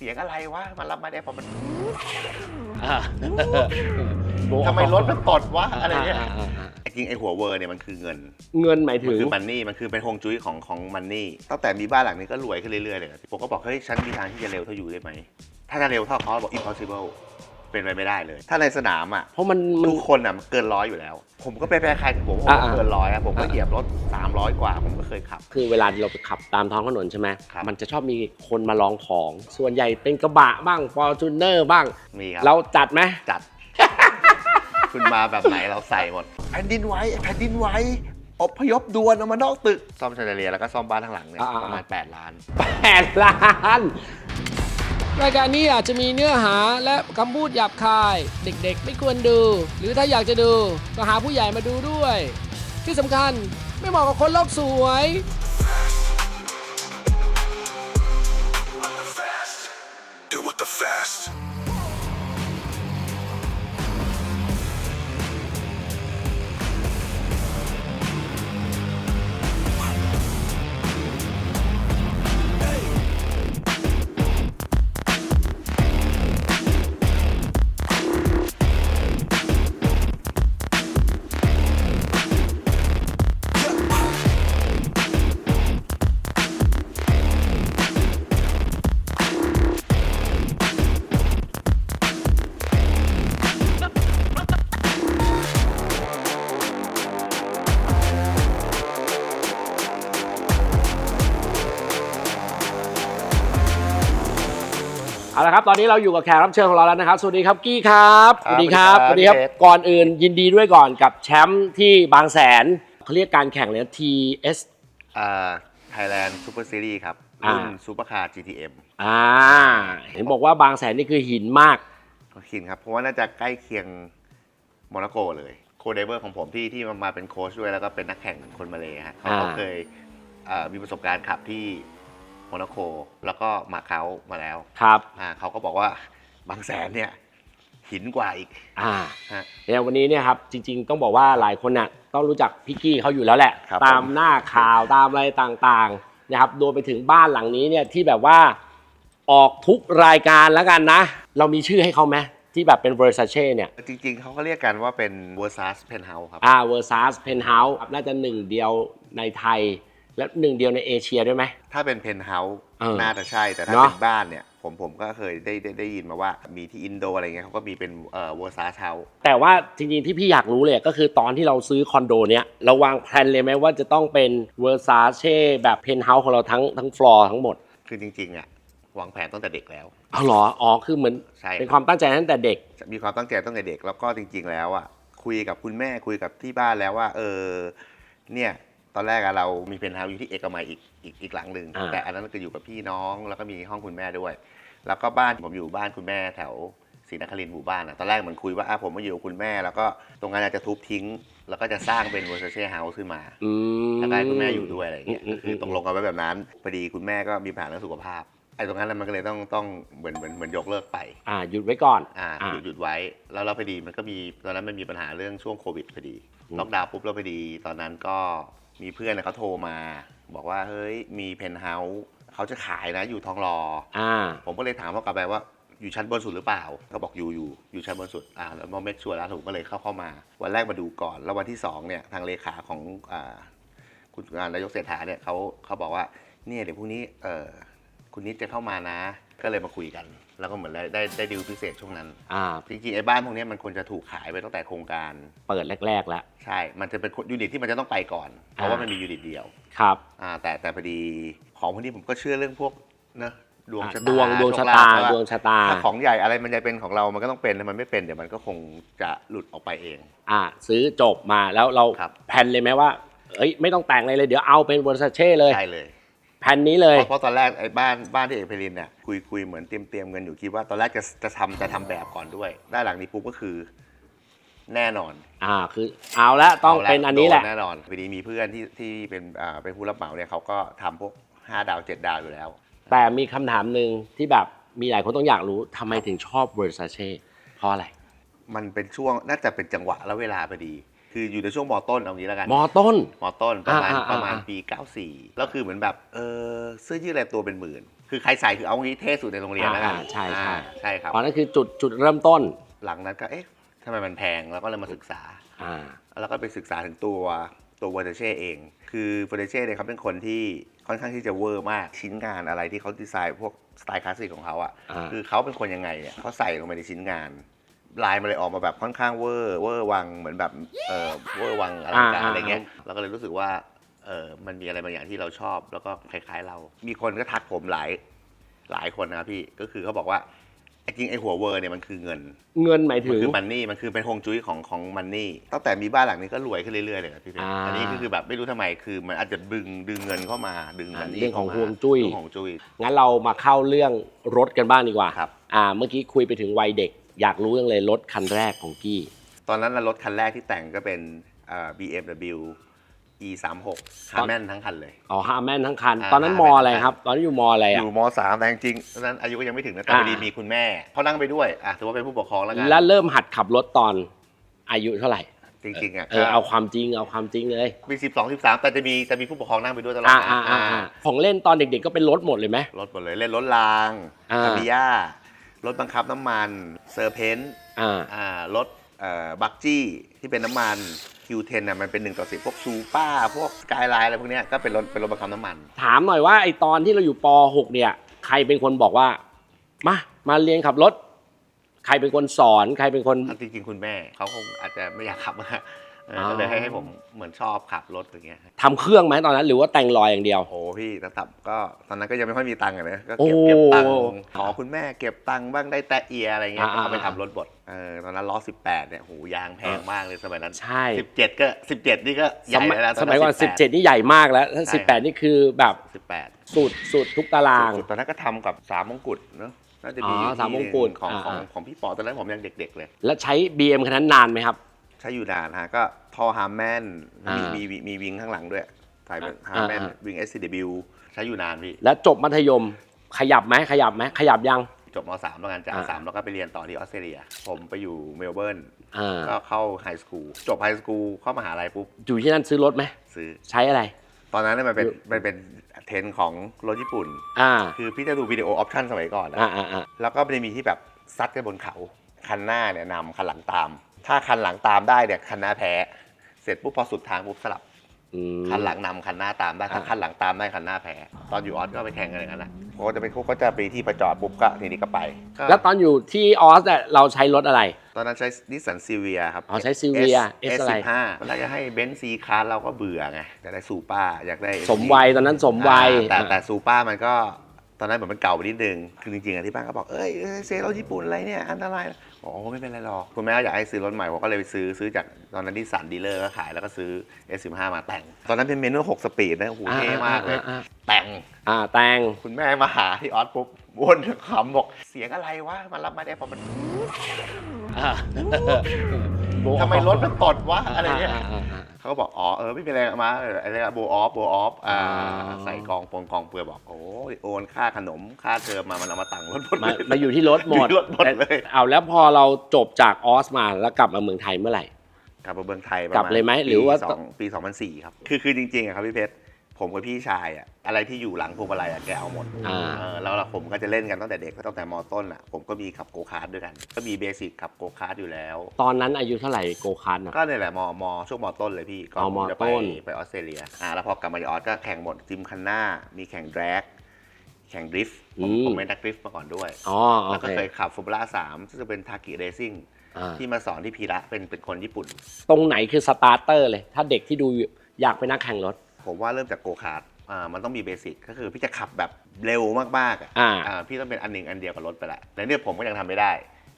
เสียงอะไรวะมารับมาได้พอมันอ่าทำไมรถมันตดวะอะไรเงี้ยาาอ่าไอ้จริงไอ้หัวเวอร์เนี่ยมันคือเงิน เงินหมายมัถึนงคือมันนี่มันคือเป็นฮวงจุ้ยของของมันนี่ตั้งแต่มีบ้านหลังนี้ก็รวยขึ้นเรื่อยๆเลยนะผมก็บอกเฮ้ยฉันมีทางที่จะเร็วเท่าอยู่ได้ไหมถ้าจะเร็วเท่าเขาบอก impossible เป็นไปไม่ได้เลย ถ้าในสนามอะเพราะมันมัน ทุกคนอะมันเกินร้อยอยู่แล้ว ผมก็ไปแพ้ใครผมผมอ่าก็อ่าเกินร้อยอะผมก็อ่า เหยียบรถ 300 กว่าผมก็เคยขับ คือเวลาเราไปขับตามท้องถนนใช่ไหมครับ มันจะชอบมีคนมาลองของ ส่วนใหญ่เป็นกระบะบ้างฟอร์จูเนอร์บ้าง มีครับเราจัดไหมจัด คุณมาแบบไหนเราใส่หมดแผ่นดินไหวแผ่นดินไหวอพยพด่วนออกมานอกตึกซ่อมชาเดเลียแล้วก็ซ่อมบ้านข้างหลังเนี่ยอ่าๆประมาณ8ล้าน แปดล้าน รายการนี้อาจจะมีเนื้อหาและคำพูดหยาบคาย เด็กๆ ไม่ควรดู หรือถ้าอยากจะดู ก็หาผู้ใหญ่มาดูด้วย ที่สำคัญไม่เหมาะกับคนโลกสวย ตอนนี้เราอยู่กับแขกรับเชิญของเราแล้วนะครับ สวัสดีครับกี้ครับสครับวัสดีครับสวัสดีครับสวัสดีครับพี่เอสก่อนอื่นยินดีด้วยก่อนกับแชมป์ที่บางแสนเขาเรียกการแข่งเลย TS อ่า Thailand Super Series ครับอ่ารุ่นซูเปอร์คาร์ GTM อ่าเห็นบอกว่าบางแสนนี่คือหินมาก ก็คิดครับ เพราะว่าน่าจะใกล้เคียงโมนาโกเลย โคเดเวอร์ของผมที่ที่มามาเป็นโค้ชด้วย แล้วก็เป็นนักแข่งคนมาเลยฮะเขาอ่าเขาเคยเอ่อมีประสบการณ์ขับที่ โมนาโกแล้วก็มาเก๊ามาแล้วครับอ่าเขาก็บอกว่าบางแสนเนี่ยหินกว่าอีกอ่าฮะ เนี่ยวันนี้เนี่ยครับจริงๆ ต้องบอกว่าหลายคนน่ะต้องรู้จักพี่กี้เขาอยู่แล้วแหละ ครับตามผมหน้าข่าวตามอะไรต่างๆนะครับโดยไปถึงบ้านหลังนี้เนี่ยที่แบบว่าออกทุกรายการแล้วกันนะ เรามีชื่อให้เขาไหมที่แบบเป็น Versace เนี่ย จริงๆ เขาก็เรียกกันว่าเป็น Versace Penthouse ครับ อ่า Versace Penthouse น่าจะหนึ่งเดียวในไทย และหนึ่งเดียวในเอเชียด้วยไหม ถ้าเป็น Penthouse เออน่าจะใช่ แต่ถ้าเนอะ เป็นบ้านเนี่ย ผมผมก็เคยได้ได้ได้ยินมาว่ามีที่อินโดอะไรเงี้ยเขาก็มีเป็นเอ่อ Versace House แต่ว่าจริงๆที่พี่อยากรู้เลยก็คือตอนที่เราซื้อคอนโดเนี้ยเราวางแผนเลยไหมว่าจะต้องเป็น Versace แบบ Penthouse ของเราทั้งทั้งฟลอร์ทั้งหมดคือจริงๆอะวางแผนตั้งแต่เด็กแล้ว เอาเหรออ๋อคือเหมือนใช่เป็นความตั้งใจตั้งแต่เด็ก มีความตั้งใจตั้งแต่เด็กแล้วก็จริง ๆ แล้วอะคุยกับคุณแม่คุยกับที่บ้านแล้วว่า เออเนี่ยต อนแรกอะเรามีเพนท์เฮาส์อยู่ที่เอกมัยอีกอีกอีกหลังหนึ่งอ่า แต่อันนั้นก็อยู่กับพี่น้องแล้วก็มีห้องคุณแม่ด้วย แล้วก็บ้านผมอยู่บ้านคุณแม่แถวศรีนครินทร์หมู่บ้านอะตอนแรกเหมือนคุยว่าอะผมมาอยู่กับคุณแม่ แล้วก็ตรงนั้นอาจจะทุบทิ้ง แล้วก็จะสร้างเป็นเวอร์ซเช่เฮาส์ขึ้นมา อืมแล้วก็ให้คุณแม่อยู่ด้วยอะไรอย่างเงี้ยอืมก็คือตกลงกันไว้แบบนั้นพอดีคุณแม่ก็มีปัญหาเรื่องสุขภาพ ไอ้ตรงนั้นน่ะมันก็เลยต้องต้องเหมือนเหมือนเหมือนยกเลิกไป อ่าหยุดไว้ก่อนอ่าอ่าหยุดหยุดไว้ แล้วเราพอดีมันก็มีตอนนั้นมันมีปัญหาเรื่องช่วงโควิดพอดีอืม ล็อกดาวน์ปุ๊บแล้วพอดีตอนนั้นก็มีเพื่อนน่ะเขาโทรมา บอกว่าเฮ้ยมีเพนท์เฮาส์เขาจะขายนะอยู่ทองหล่ออ่า ผมก็เลยถามเขากลับไปว่าอยู่ชั้นบนสุดหรือเปล่าเขาบอกอยู่อยู่อยู่ชั้นบนสุดอ่าแล้วมาเมคชัวร์แล้วผมก็เลยเข้าเข้ามา วันแรกมาดูก่อน แล้ววันที่สองเนี่ยทางเลขาของอ่าคุณอ่านายกเศรษฐาเนี่ยเขาเขาบอกว่าเนี่ยเดี๋ยวพรุ่งนี้เออ คุณนิดจะเข้ามานะ ก็เลยมาคุยกัน แล้วก็เหมือนได้ได้ได้ดีลพิเศษช่วงนั้น อ่า จริงๆไอ้บ้านพวกเนี้ยมันควรจะถูกขายไปตั้งแต่โครงการ เปิดแรกๆแล้ว ใช่ มันจะเป็นยูนิตที่มันจะต้องไปก่อน เพราะว่ามันมียูนิตเดียว ครับ อ่า แต่แต่พอดีของพวกนี้ผมก็เชื่อเรื่องพวกเนอะดวงชะดตาวงดวงชะโลตาภดวงชะตา ถ้าของใหญ่อะไรมันจะเป็นของเรา มันก็ต้องเป็นถ้ามันไม่เป็นเดี๋ยวมันก็คงจะหลุดออกไปเอง อ่า ซื้อจบมาแล้วเราครับแผนเลยไหมว่า เอ้ย ไม่ต้องแต่งอะไรเลย เดี๋ยวเอาเป็น Versace เลย ใช่เลย แผนนี้เลยเพราะเพราะตอนแรกไอ้บ้านบ้านที่เอกเพลินเนี่ยคุยคุยเหมือนเตรียมเตรียมเงินอยู่คิดว่าตอนแรกจะจะทำจะทำแบบก่อนด้วย ได้หลังนี้ปุ๊บก็คือ แน่นอนอ่าคือเอาละต้องาเป็นอันนี้แหละ โดแน่นอนพอดีมีเพื่อนที่ที่เป็นอ่าเป็นผู้รับเหมาเนี่ยเขาก็ทำพวก5ดาว7ดาวอยู่แล้ว แต่มีคำถามหนึ่งที่แบบมีหลายคนต้องอยากรู้ทำไมถึงชอบ Versace เพราะอะไร มันเป็นช่วงน่าจะเป็นจังหวะและเวลาพอดี คืออยู่ในช่วงมต้นเอางี้แล้วกันมอต้น มต้นประมาณอ่าอ่าอ่า ประมาณปี 94 แล้วคือเหมือนแบบเออเสื้อยืดอะไรตัวเป็นหมื่น คือใครใส่คือเอางี้เท่สุดในโรงเรียนแล้วกันอ่าใช่ใช่ อ่าใช่ครับตอนนั้นคือจุดจุดเริ่มต้นหลังนั้นก็เอ๊ะทำไมมันแพงแล้วก็เลยมาศึกษา อ่าแล้วก็ไปศึกษาถึงตัวตัวเวอร์เช่เอง คือเวอร์เช่เนี่ยเขาเป็นคนที่ค่อนข้างที่จะเวอร์มากชิ้นงานอะไรที่เขาดีไซน์พวกสไตล์คลาสสิกของเขาอะอ่าคือเขาเป็นคนยังไงเนี่ยเขาใส่ลงไปในชิ้นงาน ลายมันเลยออกมาแบบค่อนข้างเวอร์เวอร์วังเหมือนแบบเออเวอร์วังอะไรกันอะไรเงี้ยเราก็เลยรู้สึกว่าเออมันมีอะไรบางอย่างที่เราชอบ แล้วก็คล้ายๆเรา มีคนก็ทักผมหลายหลายคนนะครับพี่ก็คือเขาบอกว่าไอ้จริงไอ้หัวเวอร์เนี่ยมันคือเงิน เงินหมายมัถึนง คือมันนี่มันคือเป็นฮวงจุ้ยของของมันนี่ตั้งแต่มีบ้านหลังนี้ก็รวยขึ้นเรื่อยๆเลยนะพี่เพชรอ่าอันนี้ก็คือแบบไม่รู้ทำไมคือมันอาจจะดึงดึงเงินเข้ามาดึงอ่ามันนี่เรื่องของข้ามาฮวงจุ้ย เรื่องของจุ้ย งั้นเรามาเข้าเรื่องรถกันบ้างดีกว่าครับ อ่า เมื่อกี้คุยไปถึงวัยเด็ก อยากรู้ยังเลยรถคันแรกของกี้ ตอนนั้นน่ะรถคันแรกที่แต่งก็เป็นเอ่อ BMW e 3 6 ฮาร์แมนทั้งคันเลย อ๋อฮาร์แมนทั้งคัน อ่าตอนนั้นม Harman อะไรครับ ตอนนั้นอยู่มอะไรออะ ยู่ม .3 แต่จริงๆตอนนั้นอายุก็ยังไม่ถึงนะแต่อ่าพอดีมีคุณแม่เขานั่งไปด้วยอะถือว่าเป็นผู้ปกครองแล้วกันแล้วเริ่มหัดขับรถตอนอายุเท่าไหร่ จริงๆอะเออเอาความจริงเอาความจริงเลยมี12 13แต่จะมีจะมีผู้ปกครองนั่งไปด้วยตลอดอ่านะอ่าอ่าอ่าอ่าของเล่นตอนเด็กๆก็เป็นรถหมดเลยไหม รถหมดเลยเล่นรถรางอ่าคาบิย่า รถบังคับน้ำมันเซอร์เพนอ่า อ่ารถเอ่อบักจี้ที่เป็นน้ำมัน Q10 น่ะมันเป็น1ต่อ10พวกซูป้า พวกสกายไลน์อะไรพวกเนี้ยก็เป็นรถเป็นรถบังคับน้ำมัน ถามหน่อยว่าไอตอนที่เราอยู่ป .6 เนี่ย ใครเป็นคนบอกว่า มา มาเรียนขับรถ ใครเป็นคนสอน ใครเป็นคน จริงๆคุณแม่เขาคงอาจจะไม่อยากขับนะ เอออ๋อก็เลยให้ให้ผมเหมือนชอบขับรถอย่างเงี้ยทำเครื่องไหมตอนนั้น หรือว่าแต่งลอยอย่างเดียว โอ้โหพี่แต่ตับก็ตอนนั้นก็ยังไม่ค่อยมีตังค์อะนะก็โอ้เก็บเก็บตังค์ขอคุณแม่เก็บตังค์บ้างได้แต่เอียอะไรเงี้ยอ่าก็เอาไปทำรถบดเออตอนนั้นล้อ18เนี่ยโหยางแพงมากเลยสมัยนั้นใช่17 ก็ 17 นี่ก็ใหสญ่มัยแล้วนะสมัยก่อน18 17 นี่ใหญ่มากแล้วถ้าใช่18 นี่คือแบบ18 สุดสุดทุกตาราง สุดๆตอนนั้นก็ทำกับสามมงกุฎเนอะน่าจะมีอ๋ออยู่สามที่มงกุฎของของอ่า ของพี่ปอตอนนั้นผมยังเด็ก ๆ เลย แล้วใช้ BM คันนั้นนานไหมครับ ใช้อยู่นานฮะก็ทอฮาร์แมนมีอ่ามีมีมีวิงข้างหลังด้วยถ่ายเป็นอ่าฮาร์แมนอ่า วิง SCW ใช้อยู่นานพี่ แล้วจบมัธยมขยับไหมขยับไหมขยับยัง จบม .3 แล้วกันจากอ่า สามแล้วก็ไปเรียนต่อที่ออสเตรเลีย ผมไปอยู่เมลเบิร์นอ่าก็เข้าไฮสคูลจบไฮสคูลเข้ามหาลัยปุ๊บอยู่ที่นั่นซื้อรถไหมซื้อ ใช้อะไร ตอนนั้นเนี่ยมันเป็นอยู่มันเป็นเทรนด์ของรถญี่ปุ่น อ่าคือพี่จะดูวิดีโอออปชั่นสมัยก่อนอะอ่าอ่าอ่าแล้วก็มันจะมีที่แบบซัดกันบนเขา คันหน้าเนี่ยนำคันหลังตาม ถ้าคันหลังตามได้เนี่ยคันหน้าแพ้ เสร็จปุ๊บพอสุดทางปุ๊บสลับ อืม คันหลังนำคันหน้าตามได้ถ้าอ่า คันหลังตามได้คันหน้าแพ้ ตอนอยู่ออสก็ไปแข่งกันอย่างนั้นแหละเขาก็จะไปเขาก็จะไปที่ประจอดปุ๊บก็ทีนี้ก็ไปก็แล้วตอนอยู่ที่ออสเนี่ยเราใช้รถอะไร ตอนนั้นใช้นิสสันซีเวียครับ อ๋อใช้ Silvia S อะไร S15 ตอนแรกจะให้เบนซ์ซีคาร์เราก็เบื่อไงอยากได้ซูป้าอยากได้ สมวัยตอนนั้นสมวัย อ่าแต่แต่ซูป้ามันก็ตอนนั้นเหมือนมันเก่าไปนิดนึง คือจริงๆอะที่บ้านก็บอก เอ้ยเอ้ยเซรถญี่ปุ่นอะไรเนี่ย อันตรายนะบ อกโอ้ไม่เป็นไรหรอกคุณแม่ก็อยากให้ซื้อรถใหม่ผมก็เลยไปซื้อซื้อจากตอนนั้นที่สันดีลเลอร์ก็ขายแล้วก็ซื้อ S15 มาแต่ง ตอนนั้นเป็นเมนู6สปีดนะโอ้โหอ่าเท่มากเลยอ่อ่แต่งอ่าแต่งคุณแม่มาหาที่ออสปุ๊บวนขำบอกเสียงอะไรวะมันรับมาได้พอมัน อ่าทำไมรถมันตดวะอะไรเงี้ยาาอ่าเขาก็บอกอ๋อเออไม่เป็นไรมาเอออะไรโบออฟโบออฟอ่าอ๋อใส่กองปงกองเปลือยบอกโอ้ยโอนค่าขนมค่าเทอมมามันเอามาตังค์รถหมดมาเลยมาอยู่ที่รถหมดอยู่ที่รถหมดเลยแต่เอาแล้วพอเราจบจากออสมาแล้วกลับมาเมืองไทยเมื่อไหร่กลับมาเมืองไทยประกลับมาณเลยไหมหรือว่าปีสองปี2004ครับคือคือจริงๆอะครับพี่เพชร ผมกับพี่ชายอะอะไรที่อยู่หลังพวงมาลัยอะแกเอาหมดอ่า เออแล้วเราผมก็จะเล่นกันตั้งแต่เด็กตั้งแต่มต้นอะผมก็มีขับโกคาร์ดด้วยกัน ก็มีเบสิกขับโกคาร์ดอยู่แล้ว ตอนนั้นอายุเท่าไหร่โกคาร์ดนะ ก็เนี่ยแหละมมช่วงมต้นเลยพี่ก่อนอ๋อผมจะไปมต้น ไปออสเตรเลียอ่าแล้วพอกลับมาจากออสก็แข่งหมดจิมคันหน้า มีแข่งแดรกแข่งดริฟต์ผมผมเป็นนักดริฟต์มาก่อนด้วย อ๋อโอแล้วก็เคเคยขับฟอร์มูล่าสามซึ่งจะเป็นทากิเรซิ่งอ่าที่มาสอนที่พีระเป็นเป็นคนญี่ปุ่น ตรงไหนคือสตาร์เตอร์เลย ถ้าเด็กที่ดูอยู่อยากเป็นนักแข่งรถ ผมว่าเริ่มจากโกคาร์ดอ่ามันต้องมีเบสิกก็คือพี่จะขับแบบเร็วมากๆอะอ่า อ่าพี่ต้องเป็นอันหนึ่งอันเดียวกับรถไปแหละแต่เนี่ยผมก็ยังทำไม่ได้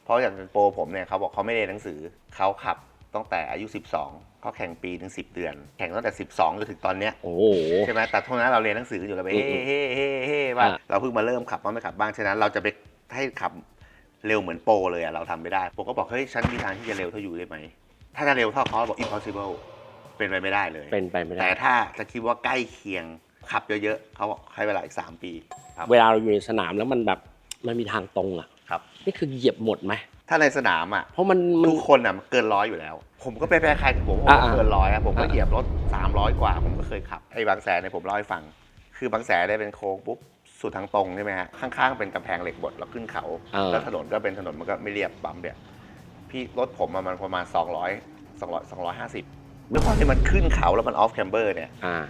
เพราะอย่างโปรผมเนี่ยเขาบอกเขาไม่เรียนหนังสือเขาขับตั้งแต่อายุ 12เขาแข่งปีถึง10 เดือน แข่งตั้งแต่12จนถึงตอนเนี้ย โอ้โห ใช่ไหมแต่ทุกนั้นเราเรียนหนังสืออยู่เราไปอืเฮ้มเฮ้เฮ้เฮ้ว่าอ่า เราเพิ่งมาเริ่มขับบ้างไม่ขับบ้าง ฉะนั้นเราจะไปให้ขับเร็วเหมือนโปรเลยอะเราทำไม่ได้ โปรก็บอก เฮ้ย ฉันมีทางที่จะเร็วเท่าอยู่ได้ไหม ถ้าจะเร็วเท่าเขาบอก impossible เป็นไปไม่ได้เลย เป็นไปไม่ได้ แต่ถ้าจะคิดว่าใกล้เคียงขับเยอะๆเขาบอกให้เวลาอีก 3 ปีครับเวลาเราอยู่ในสนามแล้วมันแบบมันมีทางตรงอะครับ นี่คือเหยียบหมดไหมถ้าในสนามอะเพราะมันมัน ทุกคนอะมันเกินร้อยอยู่แล้ว ผมก็ไปแพ้ใครผมผมอ่าก็เกินร้อยอะผมก็อ่าเหยียบรถ 300 กว่า ผมก็เคยขับไอ้บางแสนเนี่ยผมเล่าให้ฟัง คือบางแสนได้เป็นโค้งปุ๊บสุดทางตรงใช่ไหมฮะข้างๆเป็นกำแพงเหล็กบดแล้วขึ้นเขา เออแล้วถนนก็เป็นถนนมันก็ไม่เรียบบัมเนี่ยพี่รถผมอะมันประมาณ 200 200 250 ด้วยความที่มันขึ้นเขาแล้วมันออฟแคมเบอร์เนี่ย อ่า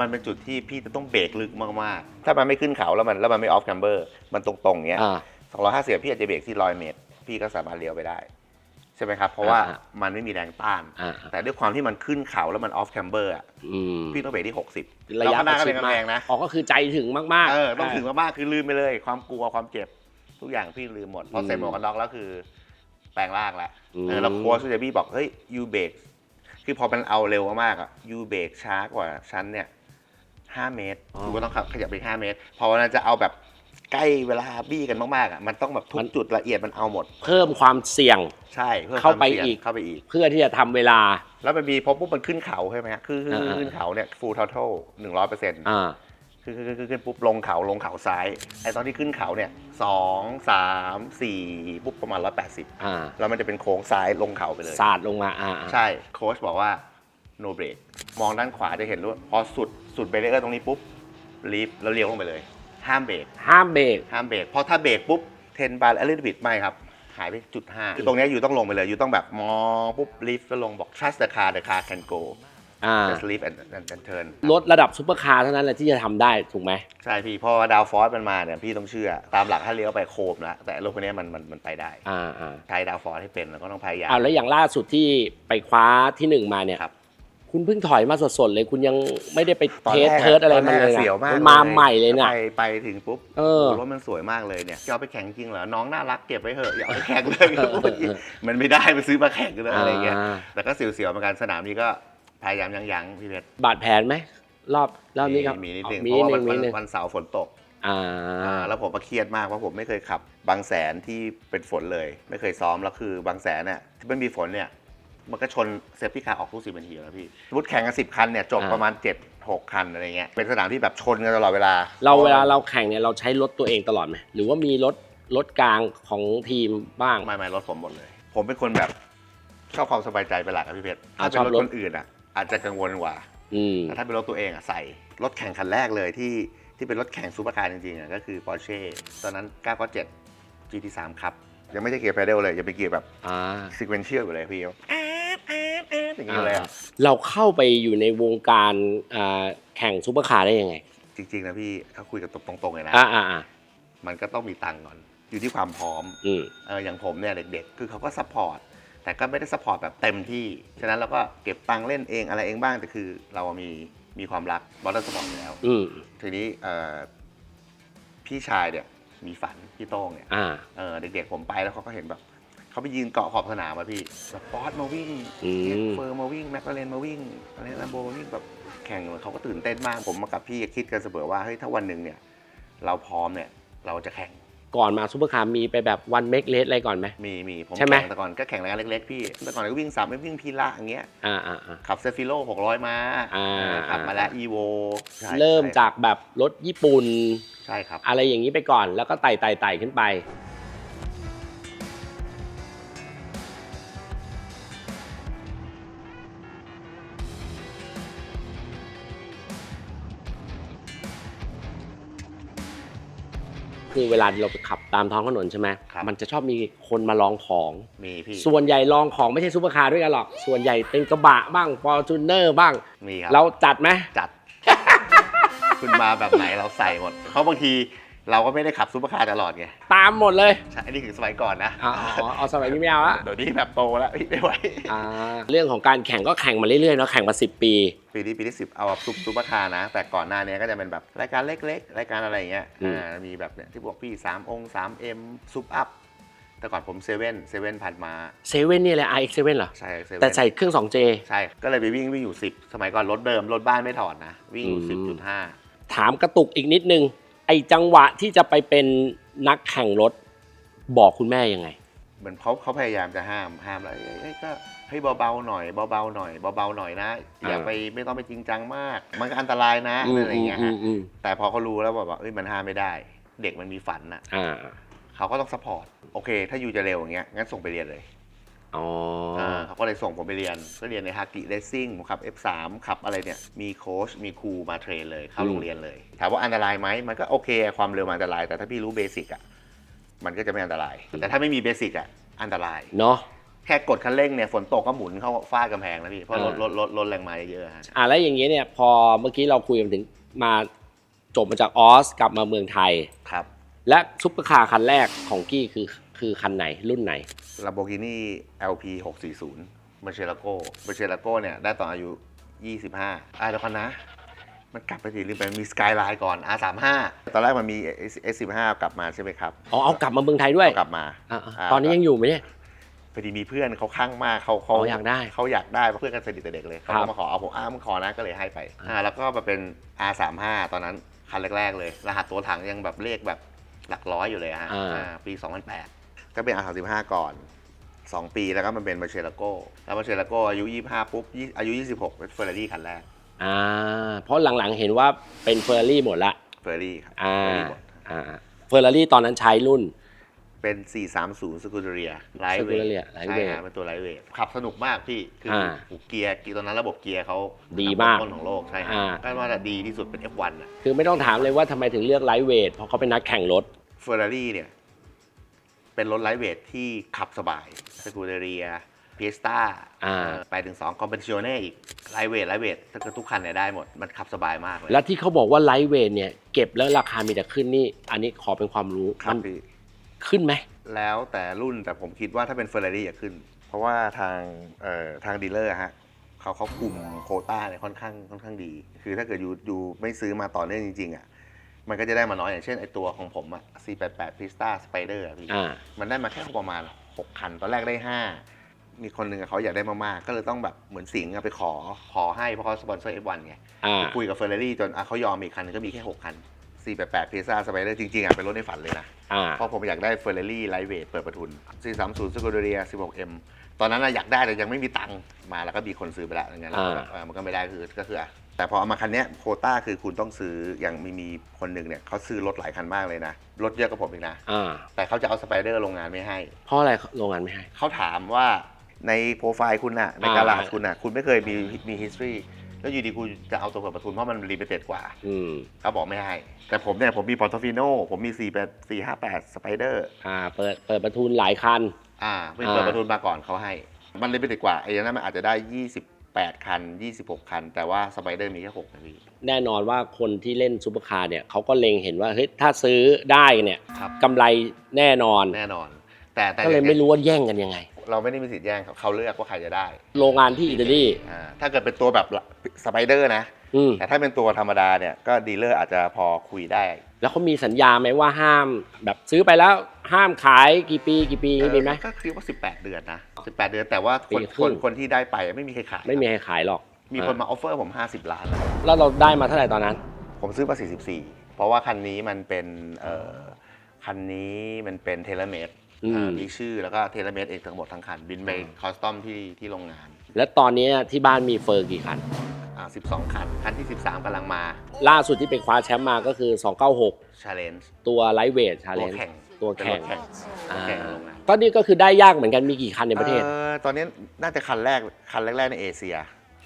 มันเป็นจุดที่พี่จะต้องเบรกลึกมากๆ ถ้ามันไม่ขึ้นเขาแล้วมันแล้วมันไม่ออฟแคมเบอร์ มันตรงๆเงี้ยอ่า สองร้อยห้าสิบพี่อาจจะเบรกที่ร้อยเมตร พี่ก็สามารถเลี้ยวไปได้ ใช่ไหมครับ เพราะว่าอ่ามันไม่มีแรงต้าน อ่าแต่ด้วยความที่มันขึ้นเขาแล้วมันออฟแคมเบอร์อะอืมพี่ต้องเบรกที่60ระยะแล้วข้างหน้าก็ประชิเป็ดนกำมาแพกงนะ อ๋อก็คือใจถึงมากๆ เออต้องถึงมากๆคือลืมไปเลย ความกลัวความเจ็บ ทุกอย่างพี่ลืมหมดพอใส่หมวกกันน็อกแล้วคือ แปลงร่างแล้วอืม เออแล้วโค้ชเจบี้บอกเฮ้ยยูเบรก คือพอมันเอาเร็วมากๆอะยูเบรกช้ากว่าชั้นเนี่ยห้าเมตรกูก็ต้องขับขยับไปห้าเมตร พอวันนั้นจะเอาแบบใกล้เวลาบี้กันมากๆอะมันต้องแบบทุกจุดละเอียดมันเอาหมด เพิ่มความเสี่ยง ใช่พิ่มเข้าไปควมสี่ยงอีก เข้าไปอีก เพื่อที่จะทำเวลา แล้วมันมีพอปุ๊บมันขึ้นเขาใช่ไหมฮะคือคืออ่าขึ้นเขาเนี่ย full total หนึ่งร้อยเปอร์เซ็นต์อ่า คือคือคือขึ้นปุ๊บลงเขาลงเขาซ้ายไอตอนที่ขึ้นเขาเนี่ยสองสามสี่ปุ๊บประมาณร้อยแปดสิบอ่าแล้วมันจะเป็นโค้งซ้ายลงเขาไปเลย สาดลงมาอ่าอ่าใช่โค้ชบอกว่า no break มองด้านขวาจะเห็นว่าพอสุดสุดเบรเออร์ตรงนี้ปุ๊บลีฟแล้วเลี้ยวลงไปเลย ห้ามเบรกห้ามเบรก ห้ามเบรกเพราะถ้าเบรกปุ๊บเทนบาร์อลิบิดไม่ครับ หายไปจุดห้าคือตรงเนี้ยอยู่ต้องลงไปเลย อยู่ต้องแบบมองปุ๊บลิฟต์แล้วลงบอก trust the car the car can go อ่า just lift and and and turn รถระดับซุปเปอร์คาร์เท่านั้นแหละที่จะทำได้ถูกไหม ใช่พี่เพราะว่าดาวฟอร์สมันมาเนี่ยพี่ต้องเชื่อ ตามหลักถ้าเลี้ยวไปโคมแล้วแต่รถพวกเนี้ยมันมันมันไปได้ อ่าอ่าใช้ดาวฟอร์สให้เป็นแล้วก็ต้องพยายาม เอาแล้วอย่างล่าสุดที่ไปคว้าที่หนึ่งมาเนี่ยครับคุณเพิ่งถอยมาสดๆเลยคุณยังไม่ได้ไปตอนเทสแรกเทิร์ดอะไรตนมันแกเลยเสียวนะมากมันมาใหม่เลยเนี่ยไปไปถึงปุ๊บเออโโหรถมันสวยมากเลยเนี่ยจะเอาไปแข่งจริงเหรอน้องน่ารักเก็บไว้เถอะอย่าเอาไปแข่งเลยเออเออเออ มันไม่ได้ไปซื้อมาแข่งกันเลยอะไรเงี้ย อ่า แต่ก็เสียวๆเหมือนกันสนามนี้ก็ พยายามยั้งๆพี่เพชรบาดแผลไหมรอบรอบนี้ครับมีนิดนึงมีเพราะว่านิวัดนนึงวันมีนิดนึงวันเสาร์ฝนตกอ่าอ่าแล้วผมก็เครียดมากเพราะผมไม่เคยขับบางแสนที่เป็นฝนเลย ไม่เคยซ้อมแล้วคือบางแสนเนี่ยที่ไม่มีฝนเนี่ยมันก็ชนเซฟตี้คาร์ออกทุกสิบนาทีแล้วพี่สมมติแข่งกันสิบคันเนี่ยจบอ่าประมาณ7จ็ดหกคันอะไรเงี้ยเป็นสนามที่แบบชนกันตลอดเวลา เราเวลาเราแข่งเนี่ยเราใช้รถตัวเองตลอดไหมหรือว่ามีรถรถกลางของทีมบ้างไม่ไม่รถผมหมดเลย ผมเป็นคนแบบชอบความสบายใจเป็นหลักครับพี่เพชรอ่าถ้าเป็นรถชอบรถคนอื่นอะ อาจจะกังวลกว่าอืมแต่ถ้าเป็นรถตัวเองอะใส่ รถแข่งคันแรกเลยที่ที่เป็นรถแข่งซูเปอร์คาร์จริงๆอะก็คือ Porsche ตอนนั้น 997 GT3 ครับยังไม่ใช่เกียร์ pedal เลยยังเป็นเกียร์แบบอ่า sequential อยู่เลยพี่แอดแอดแอดอย่างนี้เลยอะเราเข้าไปอยู่ในวงการอ่าแข่งซูเปอร์คาร์ได้ยังไง จริงๆนะพี่ถ้าคุยกันตรงๆเลยนะอ่าอ่าอ่ามันก็ต้องมีตังค์ก่อน อยู่ที่ความพร้อมอืมเอออย่างผมเนี่ยเด็กๆ คือเขาก็ซัพพอร์ต แต่ก็ไม่ได้ซัพพอร์ตแบบเต็มที่ ฉะนั้นเราก็เก็บตังค์เล่นเองอะไรเองบ้าง แต่คือเรามีมีความรักบอลเลอร์สปอร์ตอยู่แล้ว อืมทีนี้เอ่อพี่ชายเนี่ยมีฝันพี่โต้งเนี่ย อ่า เออเด็กๆผมไปแล้วเขาก็เห็นแบบเขาไปยืนเกาะขอบสนามอะพี่แบบป๊อตมาวิ่งอืม เฟอร์มาวิ่งแมคลาเรนมาวิ่งอะไรลัมโบมาวิ่งแบบแข่งเขาก็ตื่นเต้นมากผมมากับพี่คิดกันเสมอว่าเฮ้ยถ้าวันหนึ่งเนี่ย เราพร้อมเนี่ยเราจะแข่ง ก่อนมาซูเปอร์คาร์มีไปแบบวันเมกเลสอะไรก่อนไหม มีมีผมใช่ไหม แข่งแต่ก่อนก็แข่งรายการเล็กๆพี่แต่ก่อนก็วิ่งสามไม่วิ่งพีละอย่างเงี้ยอ่าอ่าอ่า ขับเซฟิโล600มาอ่า ขับมาแล้วอีโวเริ่มจากแบบรถญี่ปุ่น ใช่ครับ อะไรอย่างนี้ไปก่อนแล้วก็ไต่ไต่ไต่ขึ้นไป คือเวลาเราไปขับตามท้องถนนใช่ไหมครับ มันจะชอบมีคนมาลองของ มีพี่ส่วนใหญ่ลองของไม่ใช่ซูเปอร์คาร์ด้วยกันหรอก ส่วนใหญ่เป็นกระบะบ้างฟอร์จูเนอร์บ้าง มีครับเราจัดไหม จัด คุณมาแบบไหนเราใส่หมดเพราะบางที เราก็ไม่ได้ขับซูเปอร์คาร์ตลอดไงตามหมดเลยใช่อันนี้คือสมัยก่อนนะอ๋ออ๋อเอาสมัยนี้ไม่เอาละเดี๋ยวนี้แบบโตแล้วพี่ไม่ไหวอ่าเรื่องของการแข่งก็แข่งมาเรื่อยๆเนาะแข่งมา 10 ปี ปีนี้ปีที่สิบเอาแบบซุปซูเปอร์คาร์นะ แต่ก่อนหน้านี้ก็จะเป็นแบบรายการเล็กๆ รายการอะไรอย่างเงี้ยอืม อ่ามีแบบเนี่ยที่บอกพี่3องค์3 M ซุปอัพแต่ก่อนผมเซเว่นเซเว่นพันมาเซเว่นนี่แหละ RX7 เหรอ ใช่เซเว่น แต่ใส่เครื่อง 2J ใช่ก็เลยไปวิ่งวิ่งอยู่ 10 สมัยก่อนรถเดิม รถบ้านไม่ถอดนะ วิ่งอยู่ อืม 10.5 ถามกระตุกอีกนิดนึง ไอจังหวะที่จะไปเป็นนักแข่งรถบอกคุณแม่ยังไง เหมือนเขาเขาพยายามจะห้ามห้ามอะไรเอ้ยก็ให้เบาๆหน่อยเบาๆหน่อยเบาๆหน่อยนะ อย่าอ่าไปไม่ต้องไปจริงจังมาก มันก็อันตรายนะอะไรอย่างเงี้ยฮะอืมแต่พอเขารู้แล้วบอกว่าเอ้ยมันห้ามไม่ได้ เด็กมันมีฝันน่ะอ่าเขาก็ต้องสปอร์ตโอเค ถ้ายูจะเร็วอย่างเงี้ยงั้นส่งไปเรียนเลย อ๋ออ่าเขาก็เลยส่งผมไปเรียนก็เรียนในฮากิเรซิ่งผมขับ F3 ขับอะไรเนี่ย มีโค้ชมีครูมาเทรนเลยเข้าอืมโรงเรียนเลย ถามว่าอันตรายไหมมันก็โอเค ความเร็วมันอันตราย แต่ถ้าพี่รู้เบสิกอะมันก็จะไม่อันตราย แต่ถ้าไม่มีเบสิกอะอันตราย เนาะ แค่กดคันเร่งเนี่ยฝนตกก็หมุนเข้าฟาดกำแพงแล้วพี่เพราะรถอ่ารถรถรถแรงมาเยอะฮะอะแล้วอย่างเงี้ยเนี่ยพอเมื่อกี้เราคุยกันถึงมาจบมาจากออสกลับมาเมืองไทย ครับ และซุปเปอร์คาร์คันแรกของกี้คือคือคันไหนรุ่นไหน Lamborghini LP 640 m u r c i e l a g o m u r c i e l a g o เนี่ยได้ตอนอายุ 25อะแล้วกันนะ มันกลับไปสิลืมไปมันมีสกายไลน์ก่อน R35 ตอนแรกมันมี S15 กลับมาใช่ไหมครับอ๋อเอากลับมาเมืองไทยด้วยเอากลับมาอะอะาตอนนี้ยังอยู่ไหมเนี่ย พอดีมีเพื่อนเขาข้างมากเขาเขาอ๋ออยากได้เขาอยากได้เพราะเพื่อนกันสนิทแต่เด็กเลยเขาครัก็บ มาขอเอาผมอ้ามึงขอนะก็เลยให้ไปอ่าอ่าแล้วก็มาเป็น R35 ตอนนั้นคันแรก ๆ เลย รหัสตัวถังยังแบบเลขแบบหลักร้อยอยู่เลยอะฮะอ่า อ่าปี 2008 ก็เป็น R35 ก่อน 2 ปีแล้วก็มันเป็นมาเชลโกแล้วมาเชลโกอายุ 25 ปุ๊บยี่อายุ 26 เป็นเฟอร์รารี่คันแรกอ่าเพราะหลังๆเห็นว่าเป็นเฟอร์รารี่หมดละเฟอร์รารี่ครับอ่า Ferrari หมดอ่าเฟอร์รารี่ตอนนั้นใช้รุ่นเป็น 430 สกูเตเรียไลท์เวท Scuderia Lightweight ใช่ฮะเป็นตัวไลท์เวทขับสนุกมากพี่ คืออาเกียร์เกียร์ตอนนั้นระบบเกียร์เขาดีมากต้นของโลก ใช่ฮะอ่าก็ว่าจะดีที่สุดเป็น F1 อะ คือไม่ต้องถามเลยว่าทำไมถึงเลือกไลท์เวทเพราะเขาเป็นนักแข่งรถเฟอร์รารี่เนี่ย เป็นรถไลท์เวทที่ขับสบายสกูเตเรียเพียสต้าอ่าไปถึง2คอมเพนชั o เน่อีกไลท์เวทไลท์เวทถ้าเกิดทุกคันเนี่ยได้หมด มันขับสบายมากเลย และที่เขาบอกว่าไลท์เวทเนี่ย เก็บแล้วราคามีแต่ขึ้นนี่ อันนี้ขอเป็นความรู้ครัมับนพี่ขึ้นไหม แล้วแต่รุ่นแต่ผมคิดว่าถ้าเป็นเฟอร์รารี่จะขึ้น เพราะว่าทางเอ่อทางดีลเลอร์ฮะเขาเขาคุมโควต้าเนี่ยค่อนข้างค่อนข้างดี คือถ้าเกิดยูยูไม่ซื้อมาต่อเนื่องจริงๆอะ มันก็จะได้มาน้อยอย่างเช่นไอตัวของผมอะ C88 Pista Spider อะพี่อ่า มันได้มาแค่ประมาณ 6 คัน ตอนแรกได้ 5 มีคนหนึ่งอะเขาอยากได้มากๆ ก็เลยต้องแบบเหมือนสิงห์อะไปขอขอให้เพราะเขาสปอนเซอร์ F1 ไง อ่า คุยกับเฟอร์รารี่จนอะเขายอมอีกคันนึงก็มีแค่ 6 คัน 488 Pista Spider จริงๆอะเป็นรถในฝันเลยนะ อ่า เพราะผมอยากได้เฟอร์รารี่ไลท์เวทเปิดประทุน 430สกูเดเรีย 16M ตอนนั้นน่ะอยากได้แต่ยังไม่มีตังค์มาแล้วก็มีคนซื้อไปแล้วอย่างเงี้ยแล้วก็แบบเออมันก็ไม่ได้คือก็คืออะ แต่พอเอามาคันเนี้ยโควต้าคือคุณต้องซื้ออย่างมีมีคนหนึ่งเนี่ยเขาซื้อรถหลายคันมากเลยนะ รถเยอะกว่าผมอีกนะ อ่าแต่เขาจะเอาสไปเดอร์โรงงานไม่ให้ เพราะอะไรโรงงานไม่ให้ เขาถามว่าในโปรไฟล์คุณน่ะในอ่า การลาดคุณน่ะคุณไม่เคยมีมี history แล้วอยู่ดีคุณจะเอาตัวเปิดประทุนเพราะมันรีเบเต็ดกว่า อืมเขาบอกไม่ให้ แต่ผมเนี่ยผมมีปอร์โตฟิโนผมมี 4 8 4 5 8สไปเดอร์อ่าเปิดเปิดประทุนหลายคัน อ่าไม่อ่าเปิดประทุนมาก่อนเขาให้ มันรีเบเต็ดกว่าไอ้นั้นมันอาจจะได้ 28คัน 26 คัน แต่ว่าสไปเดอร์มีแค่6นาทีแน่นอนว่าคนที่เล่นซูเปอร์คาร์เนี่ยเขาก็เล็งเห็นว่าเฮ้ยถ้าซื้อได้เนี่ยครับ กำไรแน่นอน แน่นอน แต่แต่ก็เลยไม่รู้ว่าแย่งกันยังไง เราไม่ได้มีสิทธิ์แย่งเขาเขาเลือกว่าใครจะได้โรงงานที่อิตาลีอ่าถ้าเกิดเป็นตัวแบบสไปเดอร์นะ อืม แต่ถ้าเป็นตัวธรรมดาเนี่ยก็ดีลเลอร์อาจจะพอคุยได้ แล้วเขามีสัญญาไหมว่าห้าม แบบซื้อไปแล้วห้ามขายกี่ปีกี่ปีมีไหม ก็คือว่า 18 เดือนนะ 18 เดือนแต่ว่าคนปีครึ่คนง คนที่ได้ไปไม่มีใครขายไม่มีใครขายหรอกมีคนมาออฟเฟอร์ผม 50 ล้านนะแล้วเราได้มาเท่าไหร่ตอนนั้น ผมซื้อมา 44 เพราะว่าคันนี้มันเป็นเอ่อคันนี้มันเป็นเทเลเมดอืม มีชื่อแล้วก็เทเลเมดเองทั้งหมดทั้งคันบินไปคอสตอมที่ที่โรงงาน และตอนนี้ที่บ้านมีเฟอร์กี่คัน อ่า12 คัน คันที่ 13กำลังมา ล่าสุดที่ไปคว้าแชมป์มาก็คือ296 Challenge ตัวไลท์เวทชาเลตัวนจ์แข่งตัวเป็นแข่รงถแข่งตัวแข่งโรงงานก็นี่ก็คือได้ยากเหมือนกันมีกี่คันในประเทศอ่อตอนนี้น่าจะคันแรก คันแรก ๆ ในเอเชีย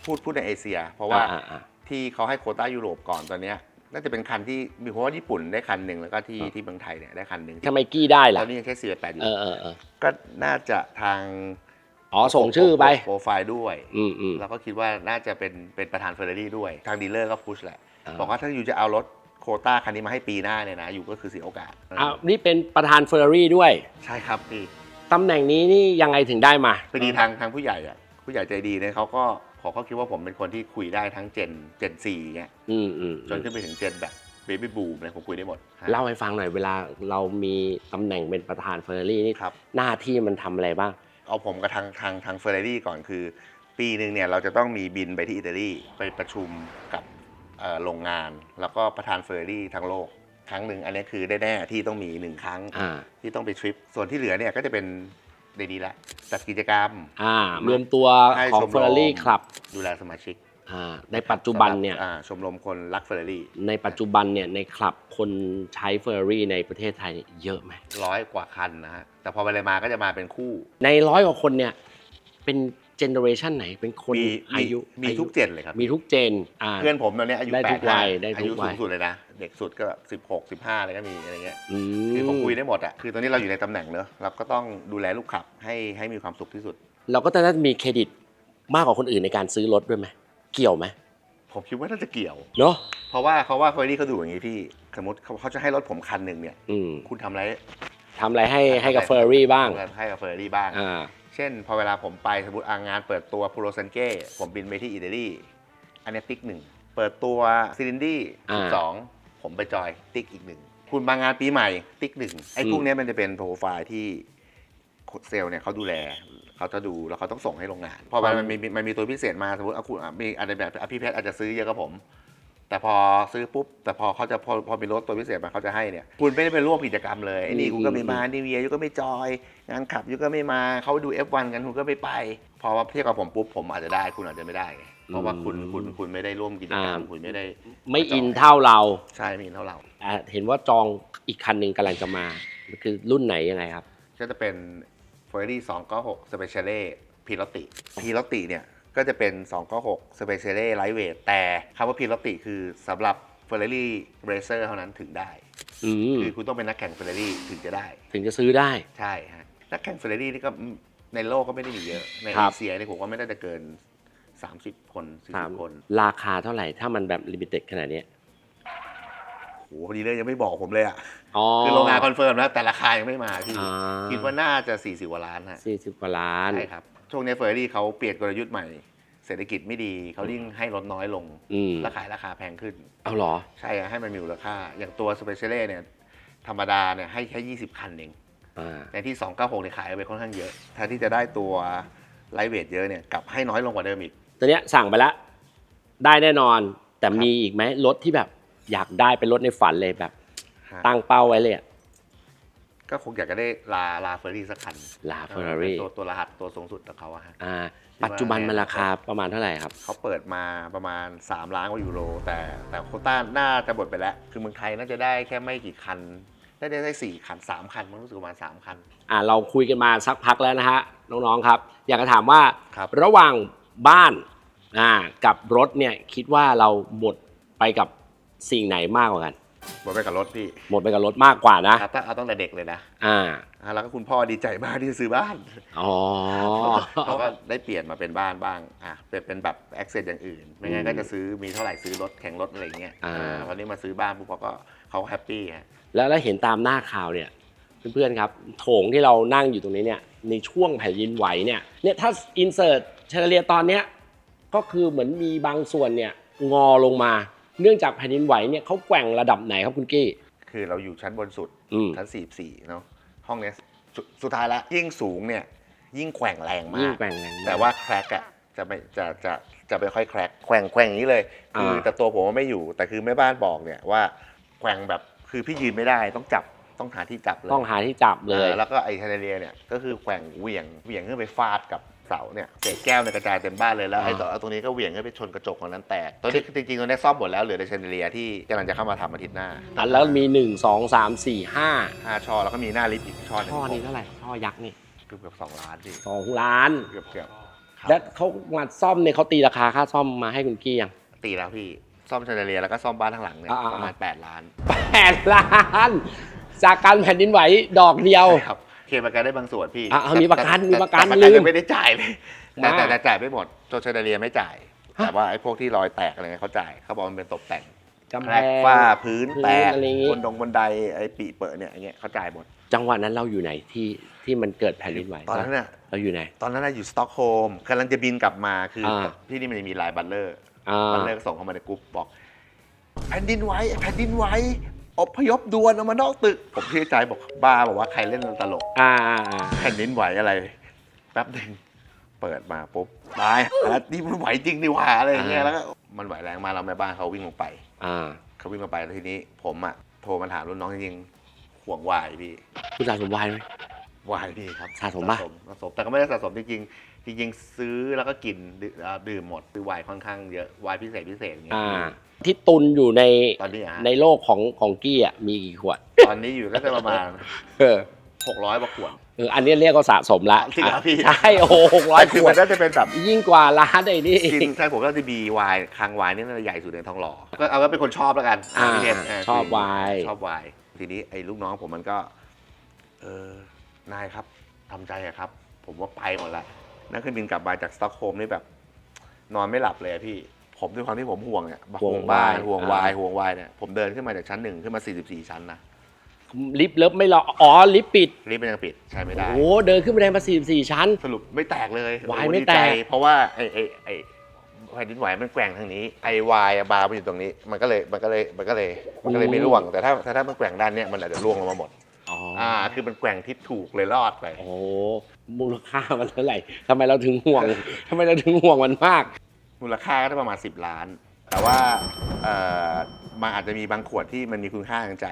พูดพูดในเอเชีย เพราะว่าอ่าอ่าที่เขาให้โควต้ายุโรปก่อนตอนเนี้ยน่าจะเป็นคันที่มีเพราะว่าญี่ปุ่นได้คันหนึ่งแล้วก็ที่ที่เมืองไทยเนี่ยได้คันหนึ่งทำไมกี้ได้ตล่ะอนนี้ยังแค่สี่แปดอยู่ เออเออเออก็น่าจะทาง อ๋อส่งชื่อไปโปรไฟล์ด้วยอืมอืม แล้วก็คิดว่าน่าจะเป็นเป็นประธานเฟอร์รารี่ด้วย ทางดีลเลอร์ก็พุชแหละ อ่า บอกว่าถ้าอยู่จะเอารถโควต้าคันนี้มาให้ปีหน้าเนี่ยนะอยู่ก็คือเสียโอกาสอ้าวนี่เป็นประธานเฟอร์รารี่ด้วยใช่ครับพี่ ตำแหน่งนี้นี่ยังไงถึงได้มา พอดีทางทางผู้ใหญ่อะผู้ใหญ่ใจดีเนี่ยเขาก็ขอเขาคิดว่าผมเป็นคนที่คุยได้ทั้งเจนเจนสี่เงี้ยอืมอืมจนขึ้นไปถึงเจนแบบเบบี้บูมอะไรผมคุยได้หมดฮะเล่าให้ฟังหน่อยเวลาเรามีตำแหน่งเป็นประธานเฟอร์รารี่นี่ครับ หน้าที่มันทำอะไรบ้าง เอาผมกับทางทางทางเฟอร์รารี่ก่อนคือ ปีหนึ่งเนี่ยเราจะต้องมีบินไปที่อิตาลีไปประชุมกับเอ่อโรงงาน แล้วก็ประธานเฟอร์รารี่ทั้งโลกครั้งหนึ่งอันนี้คือได้แน่ที่ต้องมีหนึ่งครั้งอ่าที่ต้องไปทริป ส่วนที่เหลือเนี่ยก็จะเป็นในนี้แหละจัดกิจกรรมอ่ารวมตัวให้ของชมรมเฟอร์รารี่ครับดูแลสมาชิก อ่าในปัจจุบันเนี่ยอ่าชมรมคนรักเฟอร์รารี่ในปัจจุบันเนี่ยในคลับคนใช้เฟอร์รารี่ในประเทศไทยเนี่ยเยอะไหม ร้อยกว่าคันนะฮะ แต่พอไปเลยมาก็จะมาเป็นคู่ในร้อยกว่าคนเนี่ยเป็นเจเนอเรชันไหนเป็นคนมีอายุมีอายุทุกเจนเลยครับ มีทุกเจนอ่า เพื่อนผมตอนเนี้ยอายุได้แปทุดกวัยได้ทุกอายุวัสูย งสุดเลยนะ เด็กสุดก็สิบหกสิบห้าอะไรก็มีอะไรเงี้ย อืคือผมมคุยได้หมดอะ คือตอนนี้เราอยู่ในตำแหน่งเนอะเราก็ต้องดูแลลูกขับให้ให้มีความสุขที่สุด เราก็จะได้มีเครดิตมากกว่าคนอื่นในการซื้อรถด้วยไหม เกี่ยวไหมผมคิดว่าน่าจะเกี่ยว เนาะเพราะว่าเขาว่าเฟอร์รี่เขาดูอย่างนี้พี่ สมมติเขาเขาจะให้รถผมคันหนึ่งเนี่ย อืมคุณทำอะไรทำอะไรให้ให้กับเฟอร์รี่บ้าง ให้กับเฟอร์รี่บ้าง อ่า เช่น พอเวลาผมไปสมมติอ่างานเปิดตัวพูโรซันเก้ผมบินไปที่อิตาลีอันนี้ติ๊กหนึ่งเปิดตัวซิลินดี้อ่าสองผมไปจอยติ๊กอีกหนึ่งคุณมางานปีใหม่ติ๊กหนึ่งไอ้อืม พวกเนี้ยมันจะเป็นโปรไฟล์ที่ เซลล์เนี่ยเขาดูแลเขาจะดูแล้วเขาต้องส่งให้โรงงาน พอมันมีมันมีตัวพิเศษมาสมมติเอาคุณอะมีอะไรแบบอะพี่เพชรอาจจะซื้อเยอะกับผม แต่พอซื้อปุ๊บ แต่พอเขาจะพอพอมีรถตัวพิเศษมาเขาจะให้เนี่ย คุณไม่ได้ไปร่วมกิจกรรมเลยไอ้นี่อืมคุณก็ไม่มานิวเวียยูก็ไม่จอย งานขับยูก็ไม่มาเขาดู F1 กันคุณก็ไม่ไป พอว่าเทียบกับผมปุ๊บผมอาจจะได้คุณอาจจะไม่ได้ไงเพราะว่าคุณคุณคุณไม่ได้ร่วมกิจกรรมคุณไม่ได้ ไม่อินเท่าเราใช่ไม่อินเท่าเราอ่าเห็นว่าจองอีกคันหนึ่งกำลังจะมาคือรุ่นไหนยังไงครับ ก็จะเป็น Ferrari 296 Speciale Piloti Piloti เนี่ย ก็จะเป็น 296 Speciale Lightweight แต่คำว่า Piloti คือสำหรับ Ferrari Racer เท่านั้นถึงได้ อืมคือคุณต้องเป็นนักแข่ง Ferrari ถึงจะได้ ถึงจะซื้อได้ ใช่ฮะ นักแข่ง Ferrari นี่ก็ในโลกก็ไม่ได้มีเยอะ ในครัเอบเชียนี่ผมว่าไม่ได้จะเกิน 30 คนถาม40 คน ราคาเท่าไหร่ถ้ามันแบบลิมิเต็ดขนาดเนี้ย โอ้โหดีเลยยังไม่บอกผมเลยอะอ๋อคือโรงงานคอนเฟิร์มนะแต่ราคายังไม่มาพี่อ่าคิดว่าน่าจะ 40กว่าล้านฮะสี่สิบกว่าล้าน ใช่ครับช่วงนี้เฟอร์รี่เขาเปลี่ยนกลยุทธ์ใหม่ เศรษฐกิจไม่ดีเขายิ่งให้ลดน้อยลงอืมและขายราคาแพงขึ้น เอาเหรอ ใช่อะให้มันมีมูลค่า อย่างตัวสเปเชียลเนี่ย ธรรมดาเนี่ยให้แค่ 20 คันเองอ่า ในที่ 296เนี่ยขายไปค่อนข้างเยอะแทนที่จะได้ตัวไลท์เวทเยอะเนี่ยกลับให้น้อยลงกว่าเดิมอีก ตอนเนี้ยสั่งไปแล้ว ได้แน่นอน แต่ครับมีอีกไหมรถที่แบบ อยากได้เป็นรถในฝันเลยแบบ ฮะตั้งเป้าไว้เลยอะ ก็คงอยากจะได้ลาลาเฟอร์รี่สักคันลา Ferrari ตัวตัวรหัสตัวสูงสุดของเขาอะฮะ อ่า ปัจจุบันมันราคาประมาณเท่าไหร่ครับ เขาเปิดมาประมาณ 3 ล้านกว่ายูโร แต่แต่โควต้าน่าจะหมดไปแล้ว คือเมืองไทยน่าจะได้แค่ไม่กี่คัน ได้ได้ได้สี่คันสามคันมันรู้สึกประมาณสามคัน อ่าเราคุยกันมาสักพักแล้วนะฮะน้องๆครับ อยากจะถามว่าครับ ระหว่างบ้านอ่ากับรถเนี่ยคิดว่าเราหมดไปกับ สิ่งไหนมากกว่ากัน หมดไปกับรถพี่หมดไปกับรถมากกว่านะครับตั้งเอาตั้งแต่เด็กเลยนะอ่าอ่าแล้วก็คุณพ่อดีใจมากที่ซื้อบ้านอ๋อ เขาก็ได้เปลี่ยนมาเป็นบ้านบ้างอะเป็นเป็นแบบแอคเซสอย่างอื่น ไม่งั้นก็จะซื้อมีเท่าไหร่ซื้อรถแข่งรถอะไรอย่างเงี้ยอ่าอ่า วันนี้มาซื้อบ้านปุ๊บเขาก็เขาแฮปปี้ฮะ แล้วแล้วเห็นตามหน้าข่าวเนี่ยเพื่อนๆครับโถงที่เรานั่งอยู่ตรงนี้เนี่ยในช่วงแผ่นดินไหวเนี่ยเนี่ยถ้าอินเสิร์ตเชลเลียตอนเนี้ยก็คือเหมือนมีบางส่วนเนี่ยงอลงมา เนื่องจากแผ่นดินไหวเนี่ยเขาแกว่งระดับไหนครับคุณกี้ คือเราอยู่ชั้นบนสุดอืม ชั้น44เนาะห้องเนี้ยสุดสุดท้ายแล้วยิ่งสูงเนี่ย ยิ่งแกว่งแรงมายิ่งกแกว่งแรงมก แต่ว่าแครกอะจะไม่จะจะจะไม่ค่อยแครกแกว่งแกว่งอย่างนี้เลยคืออ่าแต่ตัวผมว่าไม่อยู่ แต่คือแม่บ้านบอกเนี่ยว่าแกว่งแบบคือพี่ยืนไม่ได้ต้องจับต้องหาที่จับเลยต้องหาที่จับเลย ออแล้วก็ไอ้เทเลียเนี่ยก็คือแกว่งเหวี่ยงเหวี่ยงขึ้นไปฟาดกับ เสาเนี่ยเศษแก้วในยกระจายเต็มบ้านเลยแล้วไอ้ตัวตรงนี้ก็เหวี่ยงขึ้นไปชนกระจกของนั้นแตกตอนนี้จริงๆตอนนี้ซ่อมหมดแล้วเหลือแต่เชนเดเลียที่กำลังจะเข้ามาทำอาทิตย์หน้าอันแล้วมี 1 2 3 4ห้าช่อแล้วก็มีหน้าลิฟต์อีกช่อห5นึงช่อนี้เท่าไหร่ช่อยักษ์นี่เกือบเกือบสองล้านพี่สองล้าน เกือบเกือบครับแล้วเขามาซ่อมเนี่ยเขาตีราคาค่าซ่อมมาให้คุณกี้ยัง ตีแล้วพี่ซ่อมเชนเดเลียแล้วก็ซ่อมบ้านข้างหลังเนี่ยอ่าๆ ประมาณ8ล้านแปดล้าน จากการแผ่นดินไหวดอกเดียว ใช่ครับ เคลมประกันได้บางส่วนพี่อะเอามีประกันแต่มีประกันแต่ลืมยังไม่ได้จ่ายเลยแต่แต่มาแต่จ่ายไม่หมดโจเชนเดเลียไม่จ่าย ฮะ แต่ว่าไอ้พวกที่รอยแตกอะไรเงี้ยเขาจ่ายเขาบอกมันเป็นตกแต่งกำแคแพรกงฝ้าพื้นพื้นแตกอะไรอย่างงี้ บนดงบนไดไอ้ปีเปิดเนี่ยอย่างเงี้ยเขาจ่ายหมด จังหวะนั้นเราอยู่ไหนที่ที่มันเกิดแผ่นดินไหวตอนนั้นน่ะเราอยู่ไหน ตอนนั้นน่ะอยู่สต็อกโฮล์มกำลังจะบินกลับมาคืออาที่นี่มันจะมีไลน์บัตเลอร์ อ่า บัตเลอร์ส่งเข้ามาในกรุ๊ปบอกแผ่นดินไหวแผ่นดินไหว อพยพด่วนออกมานอกตึก ผมเชื่อใจบอกบ้าบอกว่าใครเล่นตลกอ่าอ่าอ่าแผ่นดินไหวอะไร แป๊บหนึ่งเปิดมาปุ๊บตายแล้วนี่มันไหวจริงนี่หว่าอะไรอย่างเงี้ยแล้วก็มันไหวแรงมากเราแม่บ้านเขาวิ่งลงไปอ่าเขาวิ่งลงไปแล้วทีนี้ ผมอะโทรมาถามรุ่นน้องจริงๆห่วงวายพี่คุณสะสมวายไหมวายพี่ครับสะสมปะสะสมแต่ก็ไม่ได้สะสมจริงๆจริงๆซื้อแล้วก็กินดื่มอ่าดื่มหมดซื้อไวน์ค่อนข้างเยอะไวน์พิเศษพิเศษอย่างเงี้ยอ่า ที่ตุนอยู่ในตอนนี้อะฮะในโลกของของกี้อะมีกี่ขวดตอนนี้อยู่ก็จะประมาณเออ600กว่าขวด เอออันนี้เรียกว่าสะสมละจริงเหรอพี่ ใช่โอ้หกร้อยแต่ขคือวมัดนน่าจะเป็นแบบยิ่งกว่าร้านไอ้นี่ กินใช่ผมก็จะมีไวน์คางไวน์นี่น่าจะใหญ่สุดในทองหล่อก็เอาว่าเป็นคนชอบแล้วกันอ่าพี่เพชราชอบไวน์ชอบไวน์ทีนี้ไอ้ลูกน้องผมมันก็ เออนายครับทำใจอะครับ ผมว่าไปหมดละนั่งเครื่องบินกลับมาจากสต็อกโฮล์มนี่แบบ นอนไม่หลับเลยอะพี่ ผมด้วยความที่ผมห่วงเนี่ยห่วงบ้านห่วงวายห่วงวายเนี่ยผมเดินขึ้นมาจากชั้นหนึ่งขึ้นมา 44 ชั้นนะลิฟต์เลิฟไม่รออ๋อลิฟต์ปิดลิฟต์มันยังปิดใช้ไม่โอ้ได้โหเดินขึ้นบันไดมา 44 ชั้น สรุปไม่แตกเลยวายโอ้โหไม่ดีแตใจกเพราะว่าไอ้ไอ้ไอ้แผ่นดินไหวมันแกว่งทางนี้ไอ้วายอะบาร์มันอยู่ตรงนี้ มันก็เลยมันก็เลยมันก็เลยมันก็เลยไม่ร่วงแต่ถ้าถ้าถ้ามันแกว่งด้านเนี้ยมันอาจจะร่วงลงมาหมดอ๋ออ่าคือมันแกว่งทิศถูกเลยรอดไปโอ้โหมูลค่ามันเท่าไหร่ทำไมเราถึงห่วงทำไมเราถึงห่วงมันมาก มูลค่าก็ได้ประมาณ 10 ล้าน แต่ว่าเอ่อมันอาจจะมีบางขวดที่มันมีคุณค่าทางใจ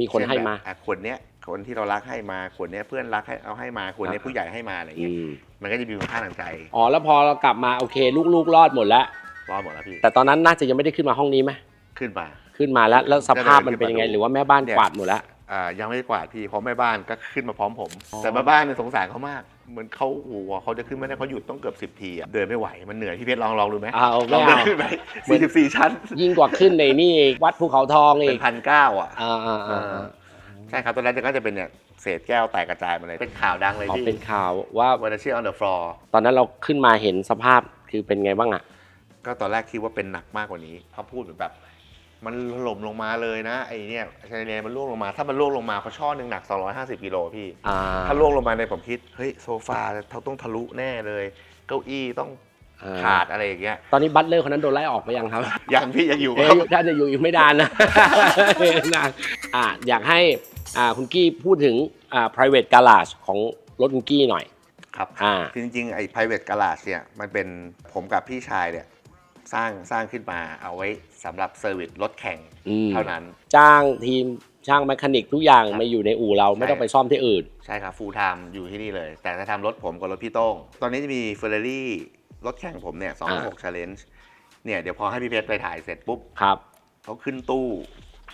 มีคนให้มา เช่แบบอะขวดเนี้ยคนที่เรารักให้มาขวดเนี้ยเพื่อนรักให้เอาให้มาขวดเนี้ยอ่า ผู้ใหญ่ให้มาอะไรอืเงี้ยมมันก็จะมีคุณค่าทางใจอ๋อแล้วพอเรากลับมาโอเค ลูกๆรอดหมดแล้ว รอดหมดแล้วพี่แต่ตอนนั้นน่าจะยังไม่ได้ขึ้นมาห้องนี้ไหมขึ้นมา ขึ้นมาแล้วแล้วสภาพมันเป็นยังไงก็เดินขึ้นมาดูหรือว่าแม่บ้านเนี่ยกวาดหมดแล้วอ่า ยังไม่ได้กวาดพี่เพราะแม่บ้านก็ขึ้นมาพร้อมผมอ๋อแต่แม่บ้านเนี่ยสงสารเขามากเหมือนเขาโอ้โหเขาจะขึ้นไม่ได้เขาหยุดต้องเกือบสิบ10ทีอะเดินไม่ไหวมันเหนื่อยพี่เพชรลองลองดูไหมเอาลไม่องเดินเอาขึ้นไปสี่สิบสี่ชั้นยิ่งกว่าขึ้นในนี่อีกวัดภูเขาทองอีเป็กนพันเก้าอะ อ่าอ่าอ่าอ่าใช่ครับตอนแรกก็จะเป็นเนี่ยเศษแก้วแตกกระจายมาเลย เป็นข่าวดังเลยอ๋อพี่เป็นข่าวว่าวันเชีย on the floor ตอนนั้นเราขึ้นมาเห็นสภาพคือเป็นไงบ้างอะ ก็ตอนแรกคิดว่าเป็นหนักมากกว่านี้เขาพูดเหมือนแบบ มันถล่มลงมาเลยนะไอ้เนี่ยชายเลนมันร่วงลงมา ถ้ามันร่วงลงมาเขาช่อหนึ่งหนัก 250กิโลพี่ อ่าถ้าร่วงลงมาในยผมคิด เฮ้ยโซฟาเขาต้องทะลุแน่เลย เก้าอี้ต้องอ่าขาดอะไรอย่างเงี้ยตอนนี้บัตเลอร์คนนั้นโดนไล่ออกไปยังครับ ยังพี่ยังอยู่เอ๊ะครับถ้าจะอยู่อีกไม่นานนะนะอ่าอยากให้อ่าคุณกี้พูดถึงอ่า private garage ของรถคุณกี้หน่อย ครับ อ่า คือจริงๆ ไอ้ private garage เนี่ย มันเป็นผมกับพี่ชายเนี่ย สร้างสร้างขึ้นมาเอาไว้สำหรับเซอร์วิสรถแข่งอืมเท่านั้น จ้างทีมช่างแมคานิกทุกอย่างครับมาอยู่ในอู่เราไม่ต้องไปซ่อมที่อื่น ใช่ครับฟูลไทม์อยู่ที่นี่เลย แต่จะทำรถผมกับรถพี่โต้ง ตอนนี้จะมี Ferrari รถแข่งผมเนี่ยอ่า 2 6 Challenge เนี่ยเดี๋ยวพอให้พี่เพชรไปถ่ายเสร็จปุ๊บครับ เขาขึ้นตู้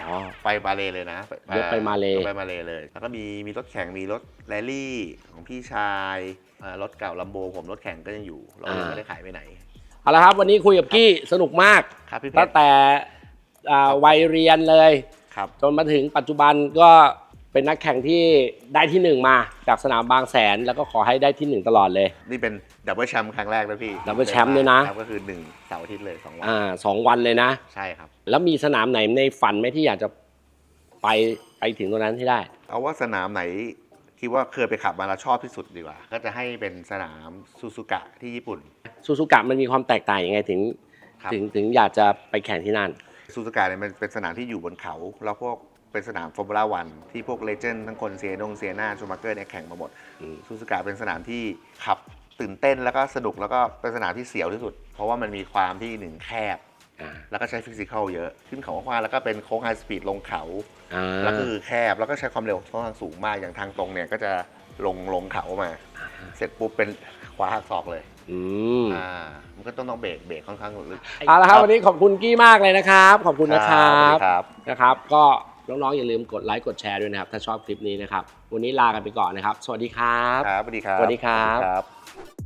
อ๋อ ไปมาเลเลยนะยกไปมาเลยกไปมาเลเลย แล้วก็มีมีรถแข่งมีรถแรลลี่ของพี่ชายอ่ารถเก่าลัมโบผมรถแข่งก็ยังอยู่ เรายังไม่ได้ขายไปไหน เอาละครับ วันนี้คุยกับกี้สนุกมากครับพี่เพตั้ชงรแต่อ่าวัยเรียนเลย ครับจนมาถึงปัจจุบันก็เป็นนักแข่งที่ได้ที่หนึ่งมาจากสนามบางแสน แล้วก็ขอให้ได้ที่หนึ่งตลอดเลย นี่เป็นดับเบิลแชมป์ครั้งแรกแล้วพี่ Double Champ ด้วยนะ ครับก็คือหนึ่งเสาร์อาทิตย์เลยสองวันอ่าสองวันเลยนะ ใช่ครับ แล้วมีสนามไหนในฝันไหมที่อยากจะไปไปถึงตรงนั้นให้ได้ เอาว่าสนามไหนคิดว่าเคยไปขับมาแล้วชอบที่สุดดีกว่า ก็จะให้เป็นสนามซูซูกะที่ญี่ปุ่น ซูซูกะมันมีความแตกต่างยังไงถึง ครับ ถึงถึงอยากจะไปแข่งที่นั่น ซูซูกะเนี่ยมันเป็นสนามที่อยู่บนเขา แล้วพวกเป็นสนามฟอร์มูล่าวันที่พวกเลเจนด์ทั้งคนเซียนงเซียนาชูมาเกอร์เนี่ยแข่งมาหมดอืม ซูซูกะเป็นสนามที่ขับตื่นเต้นแล้วก็สนุกแล้วก็เป็นสนามที่เสียวที่สุด เพราะว่ามันมีความที่หนึ่งแคบ อ่าแล้วก็ใช้ฟิสิกอลเยอะขึ้นเขาควาแล้วก็เป็นโค้งไฮสปีดลงเขา อ่าแล้วก็คือแคบแล้วก็ใช้ความเร็วค่อนข้างสูงมากอย่างทางตรงเนี่ยก็จะลงลงเขามา เสร็จปุ๊บเป็น ขวาหักศอกเลยอืมอ่ามันก็ต้องต้องเบรกเบรกค่อนข้างลึกเอาละครับวันนี้ขอบคุณกี้มากเลยนะครับ ขอบคุณนะครัสวัสบดีครับนะครับ ก็น้องๆอย่าลืมกดไลค์กดแชร์ด้วยนะครับ ถ้าชอบคลิปนี้นะครับ วันนี้ลากันไปก่อนนะครับ สวัสดีครับ ครับสวัสดีครับสวัสดีครับครับ